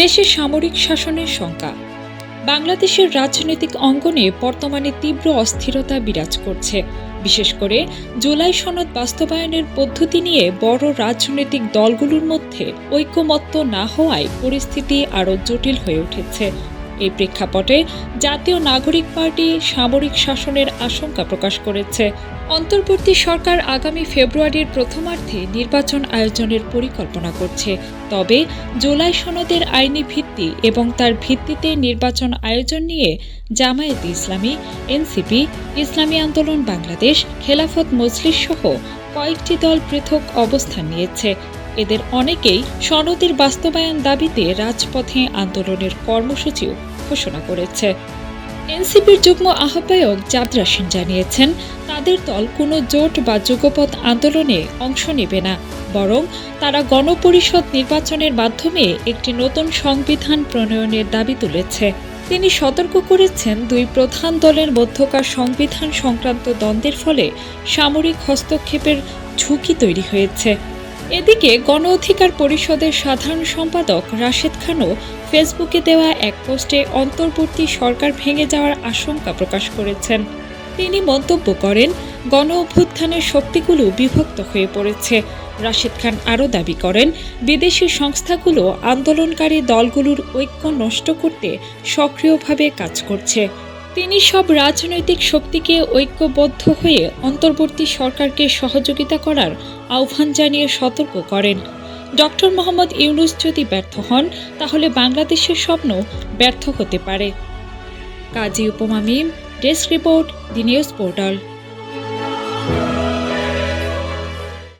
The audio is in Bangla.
দেশে সামরিক শাসনের শঙ্কা। বাংলাদেশের রাজনৈতিক অঙ্গনে বর্তমানে তীব্র অস্থিরতা বিরাজ করছে। বিশেষ করে জুলাই সনদ বাস্তবায়নের পদ্ধতি নিয়ে বড় রাজনৈতিক দলগুলোর মধ্যে ঐক্যমত্য না হওয়ায় পরিস্থিতি আরও জটিল হয়ে উঠেছে। এই প্রেক্ষাপটে জাতীয় নাগরিক পার্টি সামরিক শাসনের আশঙ্কা প্রকাশ করেছে। অন্তর্বর্তী সরকার আগামী ফেব্রুয়ারির প্রথমার্ধে নির্বাচন আয়োজনের পরিকল্পনা করছে। তবে জুলাই সনদের আইনি ভিত্তি এবং তার ভিত্তিতে নির্বাচন আয়োজন নিয়ে জামায়াতে ইসলামী, এনসিপি, ইসলামী আন্দোলন, বাংলাদেশ, খেলাফত, মজলিস সহ কয়েকটি দল পৃথক অবস্থান নিয়েছে। এদের অনেকেই সনদের বাস্তবায়ন দাবিতে রাজপথে আন্দোলনের কর্মসূচিও ঘোষণা করেছে। এনসিপির যুগ্ম আহ্বায়ক জাবরা সিং জানিয়েছেন, তাদের দল কোনো জোট বা যুগপথ আন্দোলনে অংশ নেবে না, বরং তারা গণপরিষদ নির্বাচনের মাধ্যমে একটি নতুন সংবিধান প্রণয়নের দাবি তুলেছে। তিনি সতর্ক করেছেন, দুই প্রধান দলের মধ্যকার সংবিধান সংক্রান্ত দ্বন্দ্বের ফলে সামরিক হস্তক্ষেপের ঝুঁকি তৈরি হয়েছে। এদিকে গণ অধিকার পরিষদের সাধারণ সম্পাদক রাশেদ খানও ফেসবুকে দেওয়া এক পোস্টে অন্তর্বর্তী সরকার ভেঙে যাওয়ার আশঙ্কা প্রকাশ করেছেন। তিনি মন্তব্য করেন, গণ অভ্যুত্থানের শক্তিগুলো বিভক্ত হয়ে পড়েছে। রাশেদ খান আরও দাবি করেন, বিদেশি সংস্থাগুলো আন্দোলনকারী দলগুলোর ঐক্য নষ্ট করতে সক্রিয়ভাবে কাজ করছে। তিনি সব রাজনৈতিক শক্তিকে ঐক্যবদ্ধ হয়ে অন্তর্বর্তী সরকারকে সহযোগিতা করার আহ্বান জানিয়ে সতর্ক করেন। ডক্টর মোহাম্মদ ইউনুস যদি ব্যর্থ হন, তাহলে বাংলাদেশের স্বপ্ন ব্যর্থ হতে পারে। Kazi Upoma Mim, desk report, the news portal.